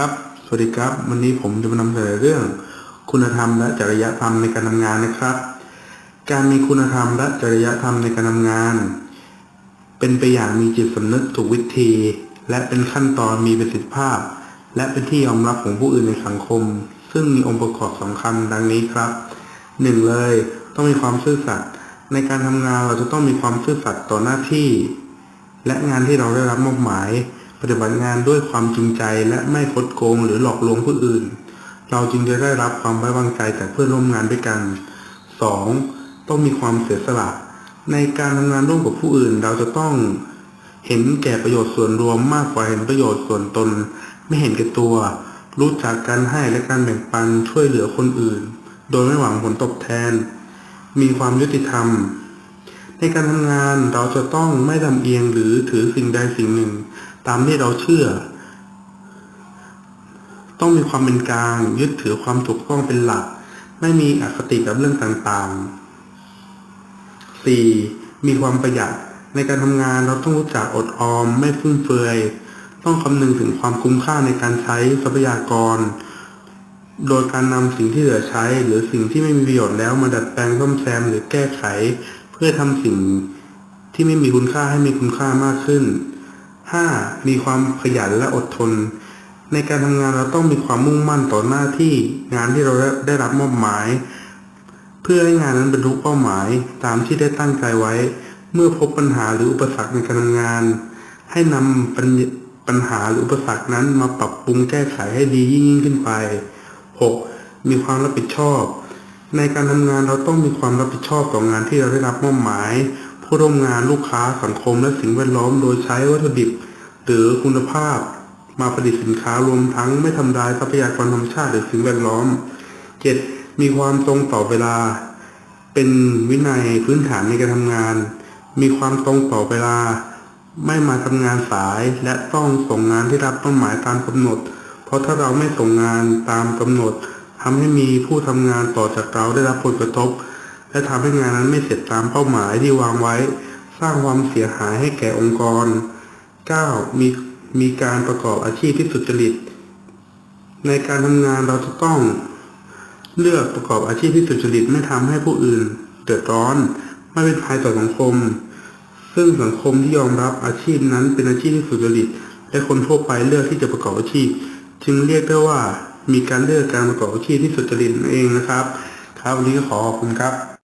ครับ สวัสดีครับ วันนี้ผมจะมานำเสนอเรื่อง คุณธรรมและจริยธรรมในการทำงานนะครับ การมีคุณธรรมและจริยธรรมในการทำงาน เป็นไปอย่างมีจิตสำนึกถูกวิธี และเป็นขั้นตอนมีประสิทธิภาพ และเป็นที่ยอมรับของผู้อื่นในสังคม ซึ่งมีองค์ประกอบสำคัญดังนี้ครับหนึ่งเลย ต้องมีความซื่อสัตย์ในการทำงานเราจะต้องมีความซื่อสัตย์ต่อหน้าที่ และงานที่เราได้รับมอบหมาย ฏิบัติงานด้วยความจริงใจและไม่คดโกงหรือหลอกลวงผู้อื่น เราจึงจะได้รับความไว้วางใจจากเพื่อนร่วมงานด้วยกัน 2. ต้องมีความเสียสละ ในการทำงานร่วมกับผู้อื่น เราจะต้องเห็นแก่ประโยชน์ส่วนรวมมากกว่าเห็นประโยชน์ส่วนตน ไม่เห็นแก่ตัว รู้จักการให้และการแบ่งปันช่วยเหลือคนอื่น โดยไม่หวังผลตอบแทน มีความยุติธรรม ในการทำงานเราจะต้องไม่ลำเอียงหรือถือสิ่งใดสิ่งหนึ่ง ตามที่เราเชื่อ ต้องมีความเป็นกลาง ยึดถือความถูกต้องเป็นหลัก ไม่มีอคติกับเรื่องต่างๆ 4. มีความประหยัดในการทำงานเราต้องรู้จักอดออม ไม่ฟุ่มเฟือย ต้องคำนึงถึงความคุ้มค่าในการใช้ทรัพยากร โดยการนำสิ่งที่เหลือใช้ หรือสิ่งที่ไม่มีประโยชน์แล้วมาดัดแปลงซ่อมแซมหรือแก้ไข เพื่อทำสิ่งที่ไม่มีคุณค่าให้มีคุณค่ามากขึ้น 5. มีความขยันและอดทน ในการทำงานเราต้องมีความมุ่งมั่นต่อหน้าที่งานที่เราได้รับมอบหมาย เพื่อให้งานนั้นบรรลุเป้าหมายตามที่ได้ตั้งใจไว้ เมื่อพบปัญหาหรืออุปสรรคในการทำงาน ให้นำปัญปัญหาหรืออุปสรรคนั้นมาปรับปรุงแก้ไขให้ดียิ่งยิ่งขึ้นไป 6. มีความรับผิดชอบ ในการทำงานเราต้องมีความรับผิดชอบต่องานที่เราได้รับมอบหมาย ผู้ร่วมงานลูกค้าสังคมและสิ่งแวดล้อมโดยใช้วัตถุดิบ หรือคุณภาพ มาผลิตสินค้ารวมทั้งไม่ทำลายทรัพยากรธรรมชาติหรือสิ่งแวดล้อม 7. มีความตรงต่อเวลา เป็นวินัยพื้นฐานในการทำงาน มีความตรงต่อเวลา ไม่มาทำงานสายและต้องส่งงานที่รับเป้าหมายตามกำหนด เพราะถ้าเราไม่ส่งงานตามกำหนดทำให้มีผู้ทำงานต่อจากเราได้รับผลกระทบ และทำให้งานนั้นไม่เสร็จตามเป้าหมายที่วางไว้ สร้างความเสียหายให้แก่องค์กร 9. มีมีการประกอบอาชีพที่สุจริต ในการทำงานเราจะต้อง เลือกประกอบอาชีพที่สุจริตไม่ทำให้ผู้อื่นเดือดร้อน ไม่เป็นภัยต่อสังคม ซึ่งสังคมที่ยอมรับอาชีพนั้นเป็นอาชีพที่สุจริต และคนทั่วไปเลือกที่จะประกอบอาชีพ จึงเรียกได้ว่ามีการเลือกการประกอบอาชีพที่สุจริตนั่นเองนะครับ ครับวันนี้ก็ขอขอบคุณครับ